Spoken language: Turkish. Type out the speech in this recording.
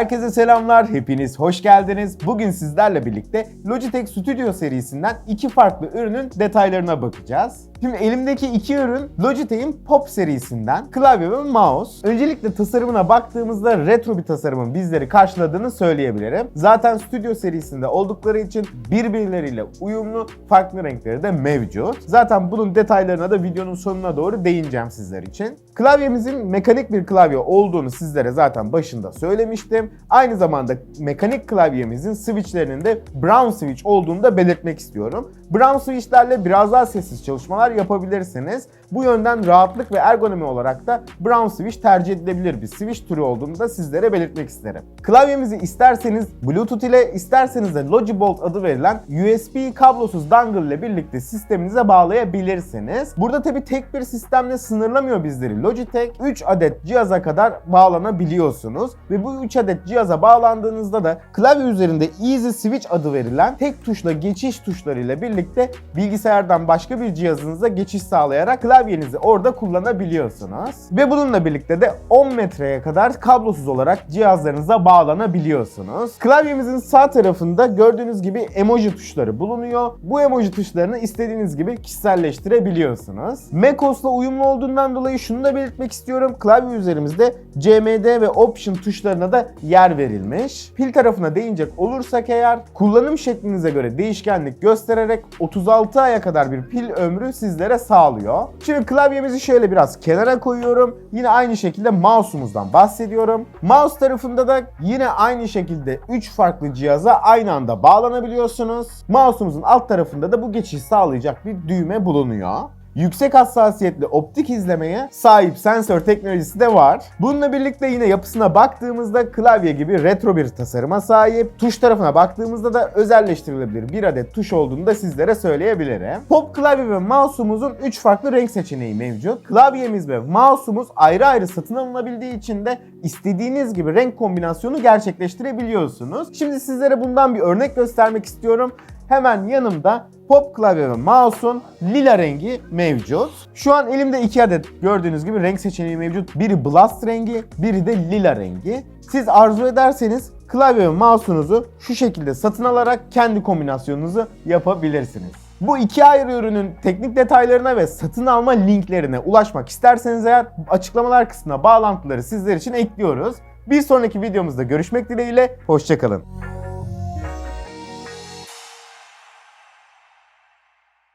Herkese selamlar, hepiniz hoş geldiniz. Bugün sizlerle birlikte Logitech Studio serisinden iki farklı ürünün detaylarına bakacağız. Şimdi elimdeki iki ürün Logitech'in Pop serisinden klavye ve mouse. Öncelikle tasarımına baktığımızda retro bir tasarımın bizleri karşıladığını söyleyebilirim. Zaten Studio serisinde oldukları için birbirleriyle uyumlu farklı renkleri de mevcut. Zaten bunun detaylarına da videonun sonuna doğru değineceğim sizler için. Klavyemizin mekanik bir klavye olduğunu sizlere zaten başında söylemiştim. Aynı zamanda mekanik klavyemizin switchlerinin de brown switch olduğunu da belirtmek istiyorum. Brown switchlerle biraz daha sessiz çalışmalar yapabilirsiniz. Bu yönden rahatlık ve ergonomi olarak da brown switch tercih edilebilir bir switch türü olduğunu da sizlere belirtmek isterim. Klavyemizi isterseniz Bluetooth ile isterseniz de Logibolt adı verilen USB kablosuz dongle ile birlikte sisteminize bağlayabilirsiniz. Burada tabi tek bir sistemle sınırlamıyor bizleri Logitech. 3 adet cihaza kadar bağlanabiliyorsunuz ve bu 3 adet cihaza bağlandığınızda da klavye üzerinde Easy Switch adı verilen tek tuşla geçiş tuşları ile birlikte bilgisayardan başka bir cihazınıza geçiş sağlayarak klavyenizi orada kullanabiliyorsunuz. Ve bununla birlikte de 10 metreye kadar kablosuz olarak cihazlarınıza bağlanabiliyorsunuz. Klavyemizin sağ tarafında gördüğünüz gibi emoji tuşları bulunuyor. Bu emoji tuşlarını istediğiniz gibi kişiselleştirebiliyorsunuz. macOS'la uyumlu olduğundan dolayı şunu da belirtmek istiyorum. Klavye üzerimizde CMD ve Option tuşlarına da yer verilmiş. Pil tarafına değinecek olursak eğer kullanım şeklinize göre değişkenlik göstererek 36 aya kadar bir pil ömrü sizlere sağlıyor. Şimdi klavyemizi şöyle biraz kenara koyuyorum. Yine aynı şekilde mouse'umuzdan bahsediyorum. Mouse tarafında da yine aynı şekilde 3 farklı cihaza aynı anda bağlanabiliyorsunuz. Mouse'umuzun alt tarafında da bu geçişi sağlayacak bir düğme bulunuyor. Yüksek hassasiyetli optik izlemeye sahip sensör teknolojisi de var. Bununla birlikte yine yapısına baktığımızda klavye gibi retro bir tasarıma sahip. Tuş tarafına baktığımızda da özelleştirilebilir bir adet tuş olduğunu da sizlere söyleyebilirim. Pop klavye ve mouse'umuzun 3 farklı renk seçeneği mevcut. Klavyemiz ve mouse'umuz ayrı ayrı satın alınabildiği için de istediğiniz gibi renk kombinasyonu gerçekleştirebiliyorsunuz. Şimdi sizlere bundan bir örnek göstermek istiyorum. Hemen yanımda Pop klavye ve mouse'un lila rengi mevcut. Şu an elimde iki adet gördüğünüz gibi renk seçeneği mevcut. Biri Blast rengi, biri de lila rengi. Siz arzu ederseniz klavye ve mouse'unuzu şu şekilde satın alarak kendi kombinasyonunuzu yapabilirsiniz. Bu iki ayrı ürünün teknik detaylarına ve satın alma linklerine ulaşmak isterseniz eğer açıklamalar kısmına bağlantıları sizler için ekliyoruz. Bir sonraki videomuzda görüşmek dileğiyle, hoşçakalın.